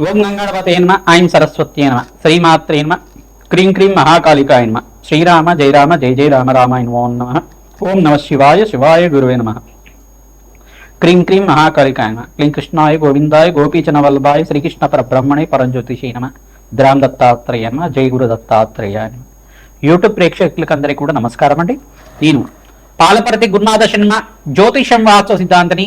ఓం గంగాడపతే నమ ఐం సరస్వతి నమ శ్రీమాత్రే నమ క్రీం క్రీం మహాకాళికాయ నమ శ్రీరామ జయ రామ జయ జయ రామ రామాయ నమో నమ ఓం నమ శివాయ శివాయ గురువే నమ. క్రీం క్రీం మహాకాళికాయ నమ క్లీం కృష్ణాయ గోవిందాయ గోపీచన వల్లభాయ శ్రీకృష్ణ పరబ్రహ్మణే పరంజ్యోతిషే నమ గ్రామ దత్తాత్రేయ నమ జయ గురు దత్తాత్రేయ నమ. యూట్యూబ్ ప్రేక్షకులకు అందరికీ కూడా నమస్కారం అండి నేను పాలపర్తి గురునాథ శర్మ జ్యోతిషం వాస్తవ సిద్ధాంతిని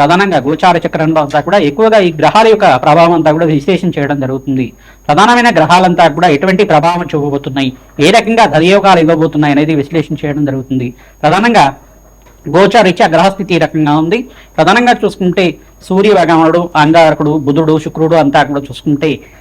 ప్రధానంగా గోచార చక్రంలో అంతా కూడా ఎక్కువగా ఈ గ్రహాల యొక్క ప్రభావం అంతా కూడా విశ్లేషణ చేయడం జరుగుతుంది. ప్రధానమైన గ్రహాలంతా కూడా ఎటువంటి ప్రభావం చూపబోతున్నాయి? ఏ రకంగా ధనయోగాలు ఇవ్వబోతున్నాయి అనేది విశ్లేషణ చేయడం జరుగుతుంది. ప్రధానంగా గోచారీత్యా గ్రహస్థితి రకంగా ఉంది? ప్రధానంగా చూసుకుంటే సూర్య అంగారకుడు బుధుడు శుక్రుడు అంతా కూడా చూసుకుంటే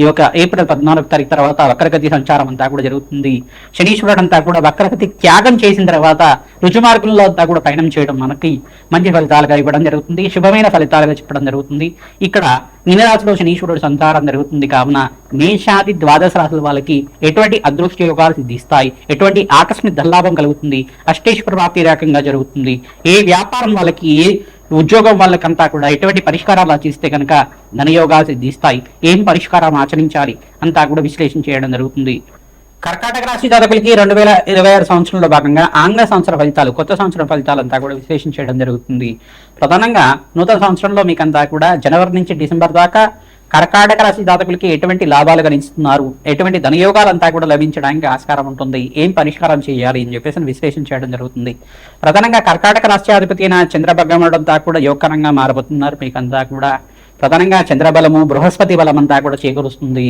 ఈ యొక్క ఏప్రిల్ పద్నాలుగు తారీఖు తర్వాత వక్రగతి సంచారం అంతా కూడా జరుగుతుంది. శనీశ్వరుడు అంతా కూడా వక్రగతి త్యాగం చేసిన తర్వాత రుజుమార్గంలో అంతా కూడా పయనం చేయడం మనకి మంచి ఫలితాలుగా ఇవ్వడం జరుగుతుంది. శుభమైన ఫలితాలుగా చెప్పడం జరుగుతుంది. ఇక్కడ మీనరాశిలో శనీశ్వరుడు సంచారం జరుగుతుంది. కావున మేషాది ద్వాదశ రాశుల వాళ్ళకి ఎటువంటి అదృష్ట యోగాలు సిద్ధిస్తాయి. ఎటువంటి ఆకస్మిక ధనలాభం కలుగుతుంది. అష్టేశ్వర ప్రాప్తి రకంగా జరుగుతుంది. ఏ వ్యాపారం వాళ్ళకి ఏ ఉద్యోగం వాళ్ళకంతా కూడా ఎటువంటి పరిష్కారాలు ఆచిస్తే కనుక ధనయోగాలు సిద్ధిస్తాయి ఏం పరిష్కారం ఆచరించాలి? అంతా కూడా విశ్లేషణ చేయడం జరుగుతుంది. కర్కాటక రాశి జాతకులకి రెండు వేల ఇరవై ఆరు సంవత్సరంలో భాగంగా ఆంగ్ల సంవత్సర ఫలితాలు కొత్త సంవత్సర ఫలితాలు అంతా కూడా విశ్లేషణ చేయడం జరుగుతుంది. ప్రధానంగా నూతన సంవత్సరంలో మీకంతా కూడా జనవరి నుంచి డిసెంబర్ దాకా కర్కాటక రాశి జాతకులకి ఎటువంటి లాభాలు గణిస్తున్నారు ఎటువంటి ధనయోగాలంతా కూడా లభించడానికి ఆస్కారం ఉంటుంది. ఏం పరిష్కారం చేయాలి అని చెప్పేసి విశ్లేషణ చేయడం జరుగుతుంది. ప్రధానంగా కర్కాటక రాష్ట్రాధిపతి అయిన చంద్రభగవానుడు కూడా యోగకరంగా మారబోతున్నారు. మీకంతా కూడా ప్రధానంగా చంద్రబలము బృహస్పతి బలం అంతా కూడా చేకూరుస్తుంది.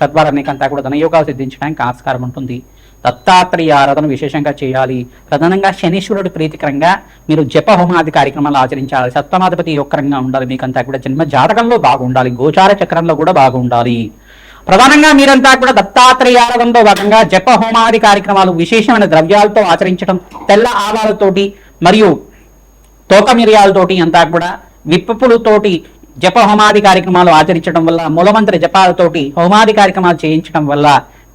తద్వారా మీకంతా కూడా ధనయోగాలు సిద్ధించడానికి ఆస్కారం ఉంటుంది. దత్తాత్రేయ ఆరాధన విశేషంగా చేయాలి. ప్రధానంగా శనీశ్వరుడు ప్రీతికరంగా మీరు జప హోమాది కార్యక్రమాలు ఆచరించాలి. సప్తమాధిపతి యొక్కరంగా ఉండాలి. మీకంతా కూడా జన్మ జాతకంలో బాగుండాలి. గోచార చక్రంలో కూడా బాగుండాలి. ప్రధానంగా మీరంతా కూడా దత్తాత్రేయ ఆరాధనలో భాగంగా జప హోమాది కార్యక్రమాలు విశేషమైన ద్రవ్యాలతో ఆచరించడం తెల్ల ఆవాలతోటి మరియు తోక మిరియాలతోటి అంతా కూడా విప్పపులతోటి జప హోమాది కార్యక్రమాలు ఆచరించడం వల్ల మూలమంత్ర జపాలతోటి హోమాది కార్యక్రమాలు చేయించడం వల్ల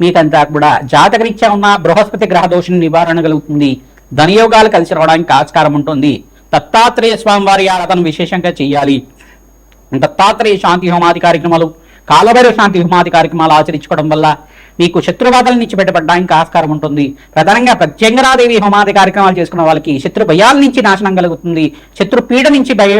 మీకంతా కూడా జాతకరీత్యా ఉన్న బృహస్పతి గ్రహ దోషం నివారణ కలుగుతుంది. ధనయోగాలు కలిసి రావడానికి ఆస్కారం ఉంటుంది. దత్తాత్రేయ స్వామి వారి ఆరాధన విశేషంగా చేయాలి. దత్తాత్రేయ శాంతి హోమాది కార్యక్రమాలు కాలభైరవ శాంతి హోమాది కార్యక్రమాలు ఆచరించుకోవడం వల్ల మీకు శత్రుబాధల నుంచి బయటపడడానికి ఆస్కారం ఉంటుంది. ప్రధానంగా ప్రత్యంగరాదేవి హోమాది కార్యక్రమాలు చేసుకున్న వాళ్ళకి శత్రు భయాల నుంచి నాశనం కలుగుతుంది. శత్రు పీడ నుంచి భయ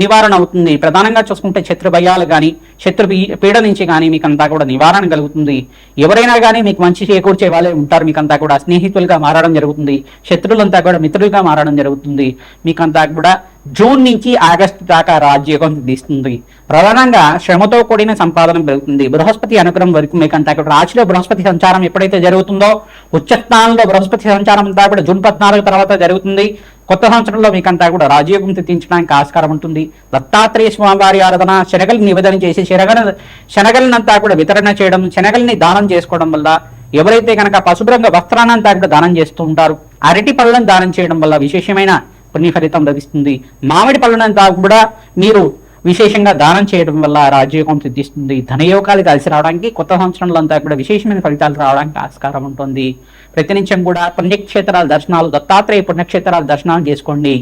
నివారణ అవుతుంది. ప్రధానంగా చూసుకుంటే శత్రు భయాలు కానీ శత్రు పీడ నుంచి కానీ మీకంతా కూడా నివారణ కలుగుతుంది. ఎవరైనా కానీ మీకు మంచి చేకూర్చే వాళ్ళే ఉంటారు. మీకంతా కూడా స్నేహితులుగా మారడం జరుగుతుంది. శత్రులంతా కూడా మిత్రులుగా మారడం జరుగుతుంది. మీకంతా కూడా జూన్ నుంచి ఆగస్టు దాకా రాజ్యోగం తీస్తుంది ప్రధానంగా శ్రమతో కూడిన సంపాదన పెరుగుతుంది. బృహస్పతి అనుగ్రహం వరకు మీకంతా కూడా రాశిలో బృహస్పతి సంచారం ఎప్పుడైతే జరుగుతుందో ఉచ్చస్థానంలో బృహస్పతి సంచారం అంతా కూడా జూన్ పద్నాలుగు తర్వాత జరుగుతుంది. కొత్త సంవత్సరంలో మీకంతా కూడా రాజయోగం తెప్పించడానికి ఆస్కారం ఉంటుంది. దత్తాత్రేయ స్వామివారి ఆరాధన శనగల్ని నివేదన చేసి శనగల శనగలనంతా కూడా వితరణ చేయడం శనగల్ని దానం చేసుకోవడం వల్ల ఎవరైతే కనుక పశుభ్రంగా వస్త్రానంతా కూడా దానం చేస్తూ ఉంటారు అరటి పళ్ళను దానం చేయడం వల్ల విశేషమైన పుణ్య ఫలితం లభిస్తుంది. మామిడి పళ్ళనంతా కూడా మీరు విశేషంగా దానం చేయడం వల్ల రాజయోగం సిద్ధిస్తుంది. ధనయోగాలు కలిసి రావడానికి కొత్త సంవత్సరంలో అంతా కూడా విశేషమైన ఫలితాలు రావడానికి ఆస్కారం ఉంటుంది. ప్రతినిత్యం కూడా పుణ్యక్షేత్రాల దర్శనాలు దత్తాత్రేయ పుణ్యక్షేత్రాల దర్శనాలు చేసుకోండి.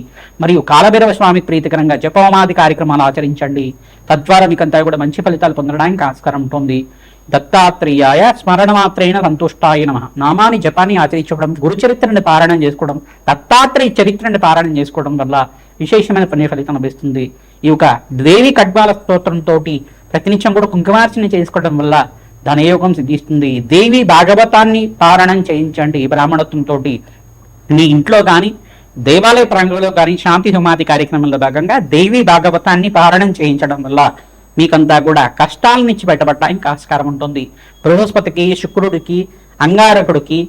మరియు కాలభైరవ స్వామి ప్రీతికరంగా జపహోమాది కార్యక్రమాలు ఆచరించండి. తద్వారా మీకంతా కూడా మంచి ఫలితాలు పొందడానికి ఆస్కారం ఉంటుంది. దత్తాత్రేయాయ స్మరణమాత్రేణ సంతుష్టాయ నమ. నామాని జపాన్ని ఆచరించడం గురు చరిత్రని పారాయణం చేసుకోవడం దత్తాత్రేయ చరిత్రని పారాయణం చేసుకోవడం వల్ల విశేషమైన పుణ్య ఫలితం లభిస్తుంది. ఈ యొక్క దేవి కడ్వాల స్తోత్రంతో ప్రతినిత్యం కూడా కుంకుమార్చన చేసుకోవడం వల్ల ధనయోగం సిద్ధిస్తుంది. దేవి భాగవతాన్ని పారాయణం చేయించండి బ్రాహ్మణత్వంతో మీ ఇంట్లో కానీ దేవాలయ ప్రాంగంలో కానీ శాంతి హోమాది కార్యక్రమంలో భాగంగా దేవి భాగవతాన్ని పారాయణం చేయించడం వల్ల మీకంతా కూడా కష్టాల నుంచి బయటపడడానికి ఆస్కారం ఉంటుంది. బృహస్పతికి శుక్రుడికి అంగారకుడికి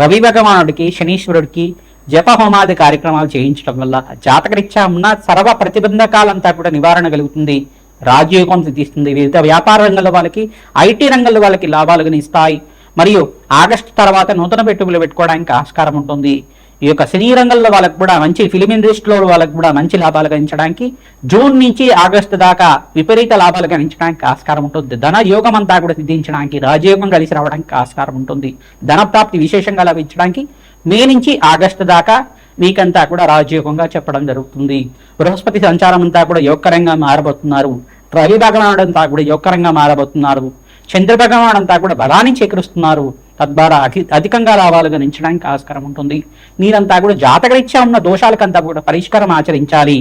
రవి భగవానుడికి శనీశ్వరుడికి జపహోమాది కార్యక్రమాలు చేయించడం వల్ల జాతకరీత్యా ఉన్న సర్వ ప్రతిబంధకాలంతా కూడా నివారణ కలుగుతుంది. రాజయోగం సిద్ధిస్తుంది. వివిధ వ్యాపార రంగంలో వాళ్ళకి ఐటీ రంగంలో వాళ్ళకి లాభాలు ఇస్తాయి మరియు ఆగస్టు తర్వాత నూతన పెట్టుబడులు పెట్టుకోవడానికి ఆస్కారం ఉంటుంది. ఈ యొక్క సినీ రంగంలో వాళ్ళకు కూడా మంచి ఫిలిం ఇండస్ట్రీలో వాళ్ళకు కూడా మంచి లాభాలు గణించడానికి జూన్ నుంచి ఆగస్టు దాకా విపరీత లాభాలు గణించడానికి ఆస్కారం ఉంటుంది. ధన యోగం అంతా కూడా సిద్ధించడానికి రాజయోగం కలిసి రావడానికి ఆస్కారం ఉంటుంది. ధన ప్రాప్తి విశేషంగా లభించడానికి మే నుంచి ఆగస్టు దాకా మీకంతా కూడా రాజయోగంగా చెప్పడం జరుగుతుంది. బృహస్పతి సంచారం అంతా కూడా యోగకరంగా మారబోతున్నారు. రవి భగవానుడు అంతా కూడా యోగకరంగా మారబోతున్నారు. చంద్ర భగవాన్ అంతా కూడా బలాన్ని చేకూరుస్తున్నారు. తద్వారా అధి అధికంగా లాభాలు గణించడానికి ఆస్కారం ఉంటుంది. మీరంతా కూడా జాతకరీత్యా ఉన్న దోషాలకంతా కూడా పరిష్కారం ఆచరించాలి.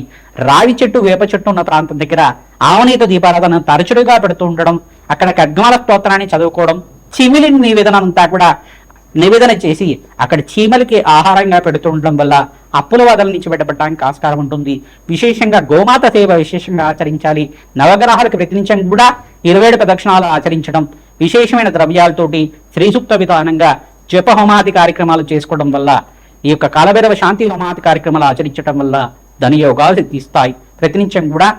రావి చెట్టు వేప చెట్టు ఉన్న ప్రాంతం దగ్గర ఆవనీత దీపారాధన తరచుడుగా పెడుతూ ఉండడం అక్కడ ఖడ్గాల స్తోత్రాన్ని చదువుకోవడం చిమిలిని నివేదన అంతా కూడా నివేదన చేసి అక్కడ చీమలకి ఆహారంగా పెడుతుండడం వల్ల అప్పుల వదల నుంచి బయటపడడానికి ఆస్కారం ఉంటుంది. విశేషంగా గోమాత సేవ విశేషంగా ఆచరించాలి. నవగ్రహాలకు ప్రతినిత్యం కూడా ఇరవై ఏడు ప్రదక్షిణాలు ఆచరించడం విశేషమైన ద్రవ్యాలతోటి శ్రీసూక్త విధానంగా జప హోమాది కార్యక్రమాలు చేసుకోవడం వల్ల ఈ యొక్క కాలభైరవ శాంతి హోమాది కార్యక్రమాలు ఆచరించడం వల్ల ధనయోగాలు సిద్ధిస్తాయి ప్రతినిత్యం కూడా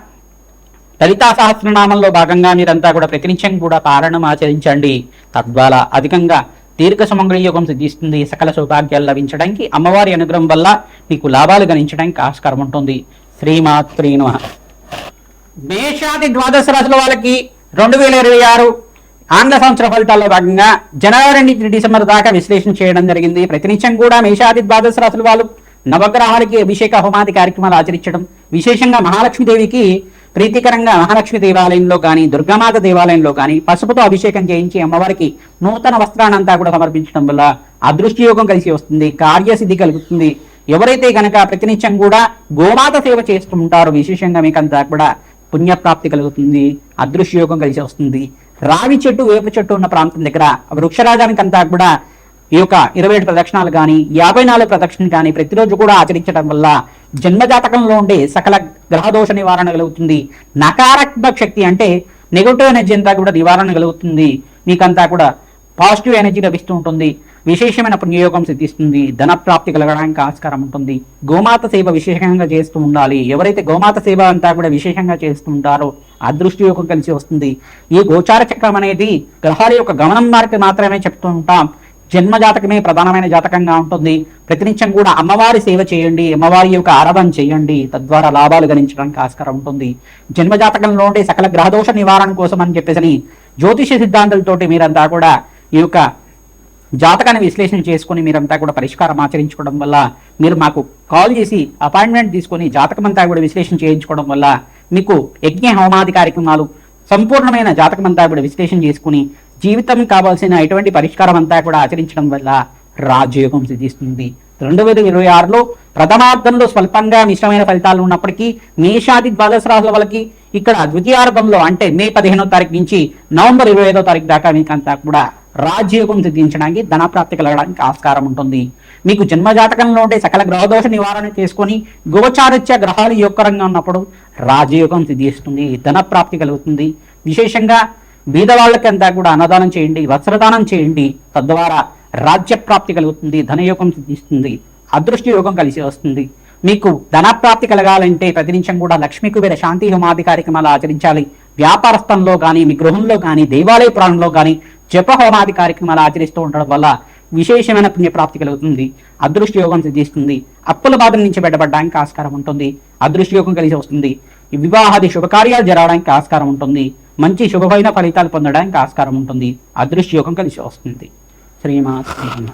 లలితా సహస్రనామంలో భాగంగా మీరంతా కూడా ప్రతినిత్యం కూడా పారాయణం ఆచరించండి. తద్వారా అధికంగా దీర్ఘ సుమంగళ యోగం సిద్ధిస్తుంది. సకల సౌభాగ్యాలు లభించడానికి అమ్మవారి అనుగ్రహం వల్ల మీకు లాభాలు గణించడానికి ఆస్కారం ఉంటుంది. శ్రీమాత్రీను మేషాది ద్వాదశ రాశుల వాళ్ళకి రెండు వేల ఇరవై ఆరు ఆంగ్ల సంవత్సర ఫలితాల్లో భాగంగా జనవరి నుంచి డిసెంబర్ దాకా విశ్లేషణ చేయడం జరిగింది. ప్రతినిత్యం కూడా మేషాది ద్వాదశ రాశుల వాళ్ళు నవగ్రహాలకి అభిషేక హోమాది కార్యక్రమాలు ఆచరించడం విశేషంగా మహాలక్ష్మీదేవికి ప్రీతికరంగా మహాలక్ష్మి దేవాలయంలో కానీ దుర్గామాత దేవాలయంలో కానీ పసుపుతో అభిషేకం చేయించి అమ్మవారికి నూతన వస్త్రానంతా కూడా సమర్పించడం వల్ల అదృష్టయోగం కలిసి వస్తుంది కార్యసిద్ధి కలుగుతుంది. ఎవరైతే గనక ప్రతినిత్యం కూడా గోమాత సేవ చేస్తూ ఉంటారో విశేషంగా మీకంతా కూడా పుణ్యప్రాప్తి కలుగుతుంది అదృష్టయోగం కలిసి వస్తుంది. రావి చెట్టు వేప చెట్టు ఉన్న ప్రాంతం దగ్గర వృక్షరాజానికి అంతా కూడా ఈ యొక్క ఇరవై ఏడు ప్రదక్షిణాలు కానీ యాభై నాలుగు ప్రదక్షిణలు కానీ ప్రతిరోజు కూడా ఆచరించడం వల్ల జన్మజాతకంలో ఉండే సకల గ్రహదోష నివారణ కలుగుతుంది. నకారాత్మక శక్తి అంటే నెగటివ్ ఎనర్జీ అంతా కూడా నివారణ కలుగుతుంది. మీకంతా కూడా పాజిటివ్ ఎనర్జీ లభిస్తూ ఉంటుంది. విశేషమైన పుణ్యయోగం సిద్ధిస్తుంది. ధన ప్రాప్తి కలగడానికి ఆస్కారం ఉంటుంది. గోమాత సేవ విశేషంగా చేస్తూ ఉండాలి. ఎవరైతే గోమాత సేవ అంతా కూడా విశేషంగా చేస్తూ ఉంటారో అదృష్టి యోగం కలిసి వస్తుంది. ఈ గోచార చక్రం అనేది గ్రహాల యొక్క గమనం మార్పు మాత్రమే చెప్తూ ఉంటాం. జన్మ జాతకమే ప్రధానమైన జాతకంగా ఉంటుంది. ప్రతినిత్యం కూడా అమ్మవారి సేవ చేయండి అమ్మవారి యొక్క ఆరాధన చేయండి. తద్వారా లాభాలు గణించడానికి ఆస్కారం ఉంటుంది. జన్మ జాతకంలో ఉండే సకల గ్రహదోష నివారణ కోసం అని చెప్పేసి జ్యోతిష సిద్ధాంతాలతోటి మీరంతా కూడా ఈ యొక్క జాతకాన్ని విశ్లేషణ చేసుకొని మీరంతా కూడా పరిష్కారం ఆచరించుకోవడం వల్ల మీరు మాకు కాల్ చేసి అపాయింట్మెంట్ తీసుకొని జాతకం అంతా కూడా విశ్లేషణ చేయించుకోవడం వల్ల మీకు యజ్ఞ హోమాది కార్యక్రమాలు సంపూర్ణమైన జాతకం అంతా కూడా విశ్లేషణ చేసుకుని జీవితం కావాల్సిన ఎటువంటి పరిష్కారం అంతా కూడా ఆచరించడం వల్ల రాజయోగం సిద్ధిస్తుంది. రెండు వేల ఇరవై ఆరులో ప్రథమార్థంలో స్వల్పంగా మిశ్రమైన ఫలితాలు ఉన్నప్పటికీ మేషాది ద్వాదశ రాశుల వాళ్ళకి ఇక్కడ ద్వితీయార్థంలో అంటే మే పదిహేనో తారీఖు నుంచి నవంబర్ ఇరవై ఐదో తారీఖు దాకా మీకంతా కూడా రాజయోగం సిద్ధించడానికి ధనప్రాప్తి కలగడానికి ఆస్కారం ఉంటుంది. మీకు జన్మజాతకంలో ఉండే సకల గ్రహదోష నివారణ చేసుకొని గోచారిత్య గ్రహాలు యొక్క రంగా ఉన్నప్పుడు రాజయోగం సిద్ధిస్తుంది ధనప్రాప్తి కలుగుతుంది. విశేషంగా బీద వాళ్ళకంతా కూడా అన్నదానం చేయండి వస్త్రదానం చేయండి. తద్వారా రాజ్య ప్రాప్తి కలుగుతుంది ధనయోగం సిద్ధిస్తుంది అదృష్ట యోగం కలిసి వస్తుంది. మీకు ధనప్రాప్తి కలగాలంటే ప్రతి నిమిషం కూడా లక్ష్మీ కుబేర శాంతి హోమాది కార్యక్రమాలు ఆచరించాలి. వ్యాపారస్థంలో కానీ మీ గృహంలో కానీ దేవాలయ ప్రాణంలో కానీ జప హోమాది కార్యక్రమాలు ఆచరిస్తూ ఉండడం వల్ల విశేషమైన పుణ్యప్రాప్తి కలుగుతుంది అదృష్ట యోగం సిద్ధిస్తుంది. అప్పుల బాధల నుంచి బయటపడడానికి ఆస్కారం ఉంటుంది అదృష్ట యోగం కలిసి వస్తుంది. వివాహాది శుభకార్యాలు జరగడానికి ఆస్కారం ఉంటుంది. మంచి శుభమైన ఫలితాలు పొందడానికి ఆస్కారం ఉంటుంది. అదృష్ట యోగం కలిసి వస్తుంది. శ్రీమాత్